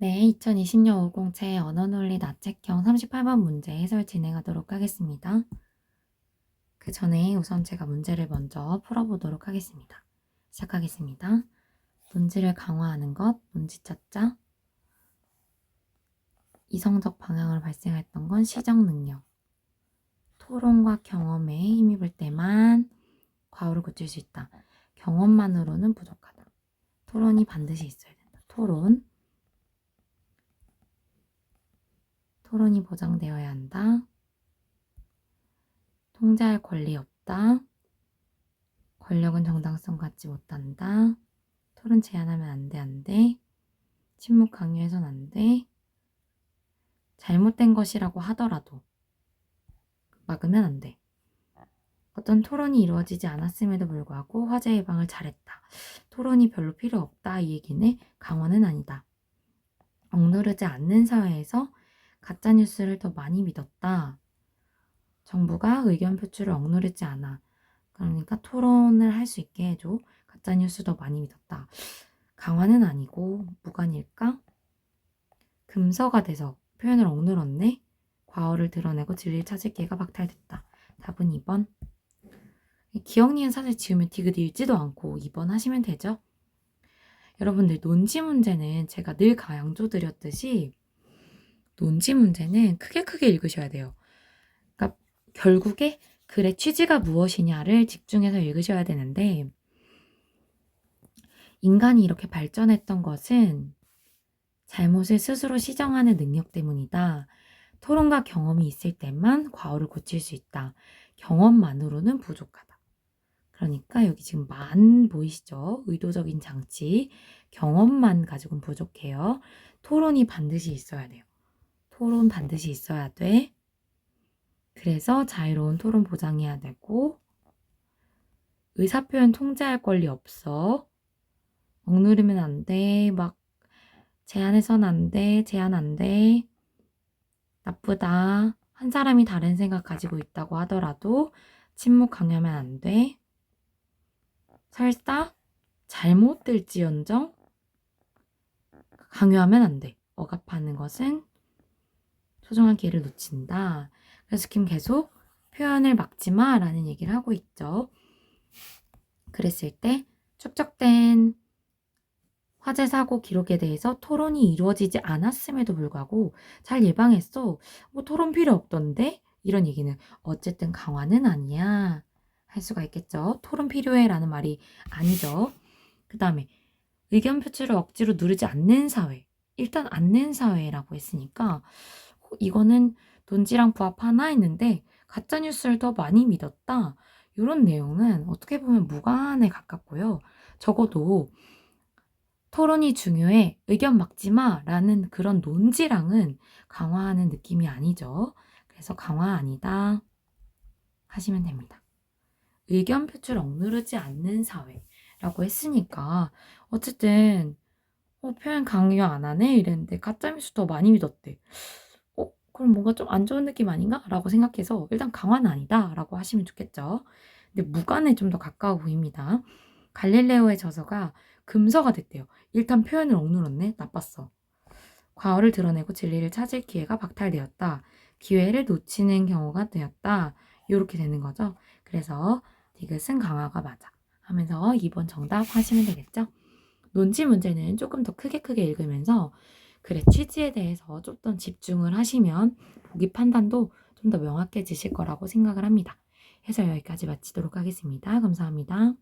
네, 2020년 5공채 언어논리 나책형 38번 문제 해설 진행하도록 하겠습니다. 그 전에 우선 제가 문제를 먼저 풀어보도록 하겠습니다. 시작하겠습니다. 논지를 강화하는 것, 논지 찾자. 이성적 방향을 발생했던 건 시적 능력. 토론과 경험에 힘입을 때만 과오를 고칠 수 있다. 경험만으로는 부족하다. 토론이 반드시 있어야 된다. 토론. 토론이 보장되어야 한다. 통제할 권리 없다. 권력은 정당성 갖지 못한다. 토론 제한하면 안 돼, 안 돼. 침묵 강요해선 안 돼. 잘못된 것이라고 하더라도 막으면 안 돼. 어떤 토론이 이루어지지 않았음에도 불구하고 화재 예방을 잘했다. 토론이 별로 필요 없다. 이 얘기는 강화는 아니다. 억누르지 않는 사회에서 가짜뉴스를 더 많이 믿었다. 정부가 의견 표출을 억누르지 않아. 그러니까 토론을 할 수 있게 해줘. 가짜뉴스 더 많이 믿었다. 강화는 아니고 무관일까? 금서가 돼서 표현을 억누렀네. 과어를 드러내고 진리를 찾을 기회가 박탈됐다. 답은 2번. 기억 니은 사실 지우면 디귿 읽지도 않고 2번 하시면 되죠. 여러분들 논지 문제는 제가 늘 강조드렸듯이 논지 문제는 크게 크게 읽으셔야 돼요. 그러니까 결국에 글의 취지가 무엇이냐를 집중해서 읽으셔야 되는데 인간이 이렇게 발전했던 것은 잘못을 스스로 시정하는 능력 때문이다. 토론과 경험이 있을 때만 과오를 고칠 수 있다. 경험만으로는 부족하다. 그러니까 여기 지금 만 보이시죠? 의도적인 장치. 경험만 가지고는 부족해요. 토론이 반드시 있어야 돼요. 토론 반드시 있어야 돼. 그래서 자유로운 토론 보장해야 되고, 의사표현 통제할 권리 없어. 억누르면 안 돼. 막, 제안해선 안 돼. 제안 안 돼. 나쁘다. 한 사람이 다른 생각 가지고 있다고 하더라도 침묵 강요하면 안 돼. 설사 잘못될지언정 강요하면 안 돼. 억압하는 것은 소중한 기회를 놓친다. 그래서 지금 계속 표현을 막지 마 라는 얘기를 하고 있죠. 그랬을 때 축적된 화재 사고 기록에 대해서 토론이 이루어지지 않았음에도 불구하고 잘 예방했어. 뭐 토론 필요 없던데? 이런 얘기는 어쨌든 강화는 아니야. 할 수가 있겠죠. 토론 필요해 라는 말이 아니죠. 그 다음에 의견 표출을 억지로 누르지 않는 사회. 일단 않는 사회라고 했으니까 어, 이거는 돈지랑 부합하나 했는데 가짜뉴스를 더 많이 믿었다. 이런 내용은 어떻게 보면 무관에 가깝고요. 적어도 토론이 중요해. 의견 막지 마. 라는 그런 논지랑은 강화하는 느낌이 아니죠. 그래서 강화 아니다. 하시면 됩니다. 의견 표출 억누르지 않는 사회라고 했으니까 어쨌든 어, 표현 강요 안 하네 이랬는데 가짜뉴스 더 많이 믿었대. 어, 그럼 뭔가 좀 안 좋은 느낌 아닌가? 라고 생각해서 일단 강화는 아니다 라고 하시면 좋겠죠. 근데 무관에 좀 더 가까워 보입니다. 갈릴레오의 저서가 금서가 됐대요. 일단 표현을 억누렀네. 나빴어. 과오를 드러내고 진리를 찾을 기회가 박탈되었다. 기회를 놓치는 경우가 되었다. 이렇게 되는 거죠. 그래서 디귿은 강화가 맞아. 하면서 2번 정답 하시면 되겠죠. 논지 문제는 조금 더 크게 크게 읽으면서 글의 취지에 대해서 좀 더 집중을 하시면 보기 판단도 좀 더 명확해지실 거라고 생각을 합니다. 해서 여기까지 마치도록 하겠습니다. 감사합니다.